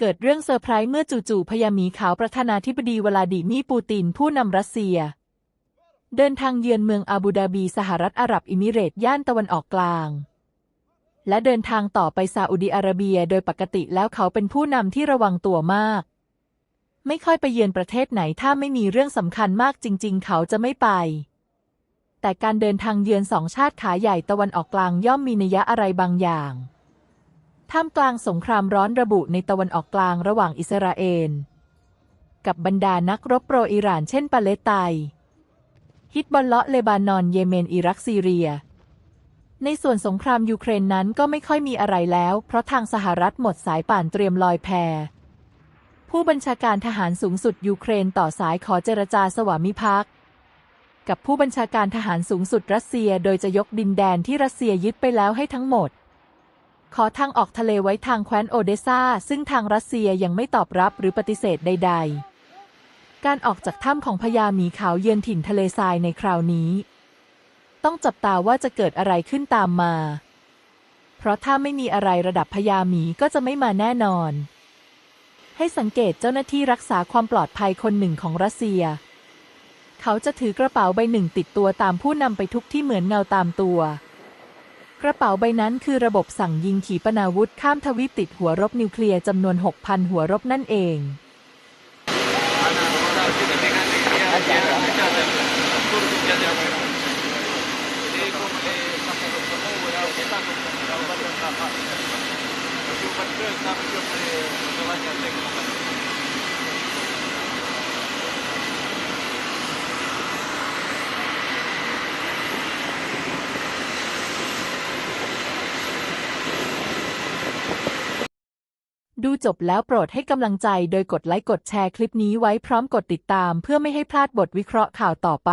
เกิดเรื่องเซอร์ไพรส์เมื่อจู่ๆพญามีขาวประธานาธิบดีวลาดิมีร์ปูตินผู้นำรัสเซีย เดินทางเยือนเมืองอาบูดาบีสหรัฐอาหรับอิมิเรตส์ย่านตะวันออกกลาง และเดินทางต่อไปซาอุดิอาระเบียโดยปกติแล้วเขาเป็นผู้นำที่ระวังตัวมาก ไม่ค่อยไปเยือนประเทศไหนถ้าไม่มีเรื่องสำคัญมากจริง ๆ เขาจะไม่ไป แต่การเดินทางเยือนสองชาติขาใหญ่ตะวันออกกลางย่อมมีนัยยะอะไรบางอย่าง ท่ามกลางสงครามร้อนระบุในตะวันออกกลางระหว่างอิสราเอล กับบรรดานักรบโปรอิหร่านเช่นปาเลสไตน์ฮิตบอลเลาะเลบานอนเยเมนอิรักซีเรีย ในส่วนสงครามยูเครนนั้นก็ไม่ค่อยมีอะไรแล้ว เพราะทางสหรัฐหมดสายป่านเตรียมลอยแพผู้บัญชาการทหารสูงสุดยูเครนต่อสายขอเจรจาสวามิภักดิ์กับผู้บัญชาการทหารสูงสุดรัสเซีย โดยจะยกดินแดนที่รัสเซียยึดไปแล้วให้ทั้งหมด ขอทางออกทะเลไว้ทางแคว้นโอเดซาซึ่งทางรัสเซียยังไม่ตอบรับหรือปฏิเสธใด ๆ การออกจากถ้ำของพญาหมีขาวเยือนถิ่นทะเลทรายในคราวนี้ ต้องจับตาว่าจะเกิดอะไรขึ้นตามมา เพราะถ้าไม่มีอะไรระดับพญาหมีก็จะไม่มาแน่นอน ให้สังเกตเจ้าหน้าที่รักษาความปลอดภัยคนหนึ่งของรัสเซีย เขาจะถือกระเป๋าใบหนึ่งติดตัวตามผู้นำไปทุกที่เหมือนเงาตามตัว กระเป๋าใบนั้นคือระบบสั่งยิงขีปนาวุธข้ามทวีปติดหัวรบนิวเคลียร์จำนวน 6,000 หัวรบนั่นเอง ดูจบแล้วโปรดให้กำลังใจโดยกดไลค์กดแชร์คลิปนี้ไว้พร้อมกดติดตามเพื่อไม่ให้พลาดบทวิเคราะห์ข่าวต่อไป